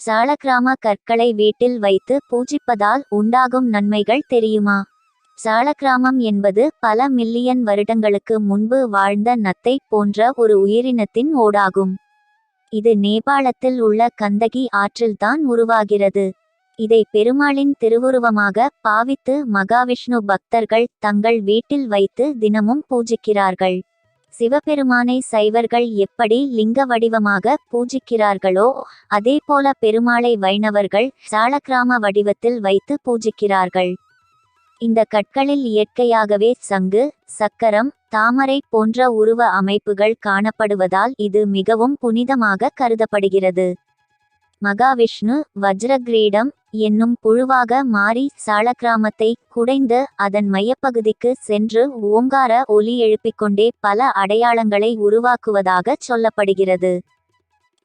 சாளக்கிராம கற்களை வீட்டில் வைத்து பூஜிப்பதால் உண்டாகும் நன்மைகள் தெரியுமா? சாளக்கிராமம் என்பது பல மில்லியன் வருடங்களுக்கு முன்பு வாழ்ந்த நத்தை போன்ற ஒரு உயிரினத்தின் ஓடாகும். இது நேபாளத்தில் உள்ள கந்தகி ஆற்றில்தான் உருவாகிறது. இதை பெருமாளின் திருவுருவமாக பாவித்து மகாவிஷ்ணு பக்தர்கள் தங்கள் வீட்டில் வைத்து தினமும் பூஜிக்கிறார்கள். சிவபெருமானை சைவர்கள் எப்படி லிங்க வடிவமாக பூஜிக்கிறார்களோ அதே போல பெருமாளை வைணவர்கள் சாலக்கிராம வடிவத்தில் வைத்து பூஜிக்கிறார்கள். இந்த கற்களில் இயற்கையாகவே சங்கு சக்கரம் தாமரை போன்ற உருவ அமைப்புகள் காணப்படுவதால் இது மிகவும் புனிதமாக கருதப்படுகிறது. மகாவிஷ்ணு வஜ்ரகிரீடம் என்னும் புழுவாக மாறி சாளக்கிராமத்தை குடைந்து அதன் மையப்பகுதிக்கு சென்று ஓங்கார ஒலி எழுப்பிக்கொண்டே பல அடையாளங்களை உருவாக்குவதாக சொல்லப்படுகிறது.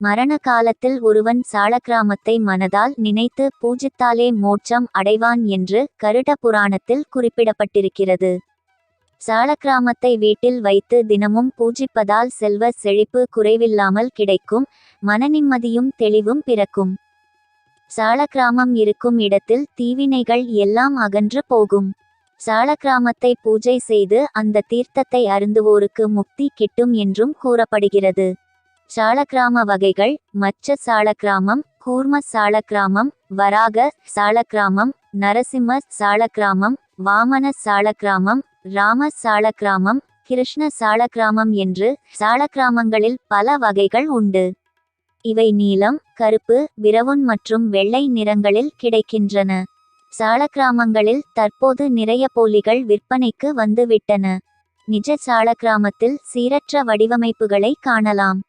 மரண காலத்தில் ஒருவன் சாளக்கிராமத்தை மனதால் நினைத்து பூஜித்தாலே மோட்சம் அடைவான் என்று கருட புராணத்தில் குறிப்பிடப்பட்டிருக்கிறது. சாளக்கிராமத்தை வீட்டில் வைத்து தினமும் பூஜிப்பதால் செல்வ செழிப்பு குறைவில்லாமல் கிடைக்கும் மனநிம்மதியும் தெளிவும் பிறக்கும். சாலக்கிராமம் இருக்கும் இடத்தில் தீவினைகள் எல்லாம் அகன்று போகும். சாலக்கிராமத்தை பூஜை செய்து அந்த தீர்த்தத்தை அருந்துவோருக்கு முக்தி கிட்டும் என்றும் கூறப்படுகிறது. சாலக்கிராம வகைகள் மச்ச சாலக்கிராமம் கூர்ம சாலக்கிராமம் வராக சாலக்கிராமம் நரசிம்ம சாலக்கிராமம் வாமன சாலக்கிராமம் ராம சாலக்கிராமம் கிருஷ்ண சாலக்கிராமம் என்று சாலக்கிராமங்களில் பல வகைகள் உண்டு. இவை நீலம் கருப்பு பிரவுன் மற்றும் வெள்ளை நிறங்களில் கிடைக்கின்றன. சாலக்கிராமங்களில் தற்போது நிறைய போலிகள் விற்பனைக்கு வந்துவிட்டன. நிஜ சாலக்கிராமத்தில் சீரற்ற வடிவமைப்புகளை காணலாம்.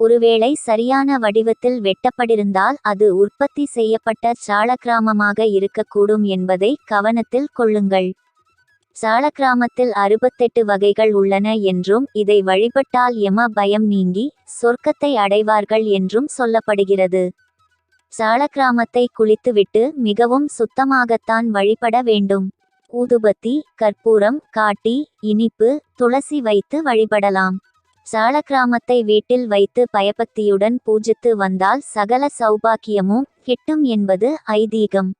ஒருவேளை சரியான வடிவத்தில் வெட்டப்பட்டிருந்தால் அது உற்பத்தி செய்யப்பட்ட சாலக்கிராமமாக இருக்கக்கூடும் என்பதை கவனத்தில் கொள்ளுங்கள். சாளக்கிராமத்தில் அறுபத்தெட்டு வகைகள் உள்ளன என்றும் இதை வழிபட்டால் எம பயம் நீங்கி சொர்க்கத்தை அடைவார்கள் என்றும் சொல்லப்படுகிறது. சாளக்கிராமத்தை குளித்துவிட்டு மிகவும் சுத்தமாகத்தான் வழிபட வேண்டும். ஊதுபத்தி கற்பூரம் காட்டி இனிப்பு துளசி வைத்து வழிபடலாம். சாளக்கிராமத்தை வீட்டில் வைத்து பயபக்தியுடன் பூஜித்து வந்தால் சகல சௌபாக்கியமும் கிட்டும் என்பது ஐதீகம்.